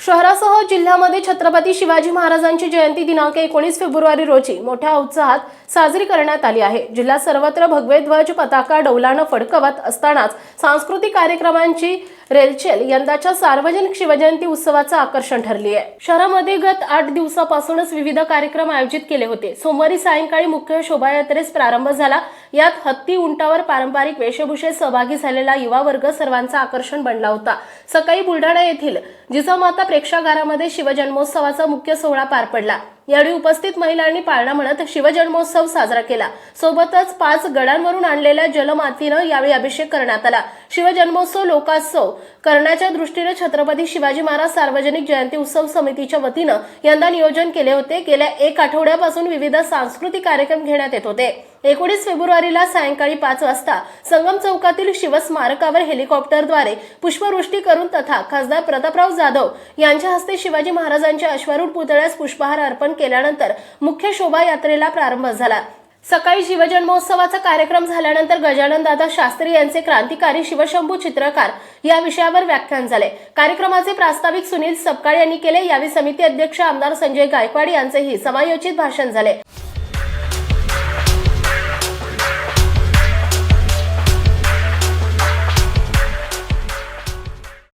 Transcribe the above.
शहरासह जिल्ह्यामध्ये छत्रपती शिवाजी महाराजांची जयंती दिनांक एकोणीस फेब्रुवारी रोजी मोठ्या उत्साहात साजरी करण्यात आली आहे. जिल्ह्यात सर्वत्र भगवे ध्वज पताका डौलानं फडकवत असतानाच सांस्कृतिक कार्यक्रमांची रेलचेल यंदाच्या सार्वजनिक शिवजयंती उत्सवाचं आकर्षण ठरली आहे. शहरामध्ये गत आठ दिवसापासूनच विविध कार्यक्रम आयोजित केले होते. सोमवारी सायंकाळी मुख्य शोभायात्रेस प्रारंभ झाला. यात हत्ती उंटावर पारंपरिक वेशभूषेत सहभागी झालेला युवा वर्ग सर्वांचा आकर्षण बनला होता. सकाळी बुलढाणा येथील जिजामाता प्रेक्षागारामध्ये शिवजन्मोत्सवाचा मुख्य सोहळा पार पडला. यावेळी उपस्थित महिलांनी पाळणा म्हणत शिवजन्मोत्सव साजरा केला. सोबतच पाच गडांवरून आणलेल्या जलमातीनं यावेळी अभिषेक करण्यात आला. शिवजन्मोत्सव लोकोत्सव करण्याच्या दृष्टीने छत्रपती शिवाजी महाराज सार्वजनिक जयंती उत्सव समितीच्या वतीनं यंदा नियोजन केले होते. गेल्या एक आठवड्यापासून विविध सांस्कृतिक कार्यक्रम घेण्यात येत होते. एकोणीस फेब्रुवारीला सायंकाळी पाच वाजता संगम चौकातील शिवस्मारकावर हेलिकॉप्टरद्वारे पुष्पवृष्टी करून तथा खासदार प्रतापराव जाधव यांच्या हस्ते शिवाजी महाराजांच्या अश्वारूढ पुतळ्यास पुष्पहार अर्पण केल्यानंतर मुख्य शोभायात्रेला प्रारंभ झाला. सकाळी शिवजन्मोत्सवाचा कार्यक्रम झाल्यानंतर गजानन दादा शास्त्री यांचे क्रांतिकारी शिवशंभू चित्रकार या विषयावर व्याख्यान झाले. कार्यक्रमाचे प्रास्ताविक सुनील सपकाळ यांनी केले. यावेळी समिती अध्यक्ष आमदार संजय गायकवाड यांचेही समायोजित भाषण झाले.